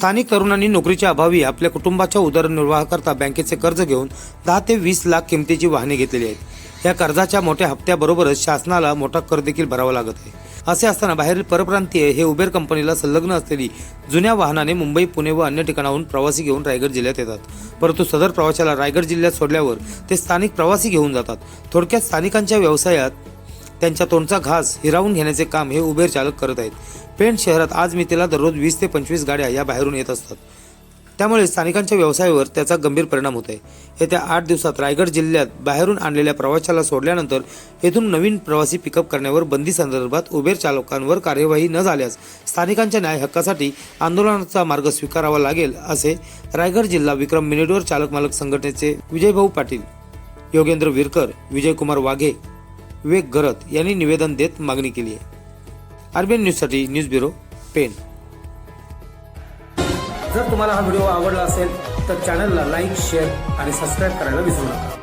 स्थानिक तरुणांनी नोकरीच्या अभावी आपल्या कुटुंबाच्या उदरनिर्वाहाकरता बँकेचे कर्ज घेऊन दहा ते वीस लाख किमतीची वाहने घेतलेली आहेत. या कर्जाच्या मोठ्या हप्त्याबरोबरच शासनाला मोठा कर देखील भरावा लागत आहे. असे असताना बाहेरील परप्रांतीय हे उबेर कंपनीला संलग्न असलेली जुन्या वाहनाने मुंबई पुणे व अन्य ठिकाणाहून प्रवासी घेऊन रायगड जिल्ह्यात येतात. परंतु सदर प्रवाशाला रायगड जिल्ह्यात सोडल्यावर ते स्थानिक प्रवासी घेऊन जातात. थोडक्यात स्थानिकांच्या व्यवसायात त्यांच्या तोंडचा घास हिरावून घेण्याचे काम हे उबेर चालक करत आहेत. पेंट शहरात आज मितीला दररोज वीस ते पंचवीस गाड्या या बाहेरून येत असतात. त्यामुळे स्थानिकांच्या व्यवसायावर त्याचा गंभीर परिणाम होत आहे येत्या आठ दिवसात रायगड जिल्ह्यात बाहेरून आणलेल्या प्रवाशाला सोडल्यानंतर येथून नवीन प्रवासी पिकअप करण्यावर बंदी संदर्भात उबेर चालकांवर कार्यवाही न झाल्यास स्थानिकांच्या न्याय हक्कासाठी आंदोलनाचा मार्ग स्वीकारावा लागेल असे रायगड जिल्हा विक्रम मिनिटवर चालक मालक संघटनेचे विजयभाऊ पाटील योगेंद्र विरकर विजयकुमार वाघे विवेक गरत यांनी निवेदन देत मागणी केली आहे. आरबीएन न्यूजसाठी न्यूज ब्युरो पेन जर तुम्हाला हा व्हिडिओ आवडला असेल तर चॅनलला लाईक शेअर आणि सबस्क्राईब करायला विसरू नका.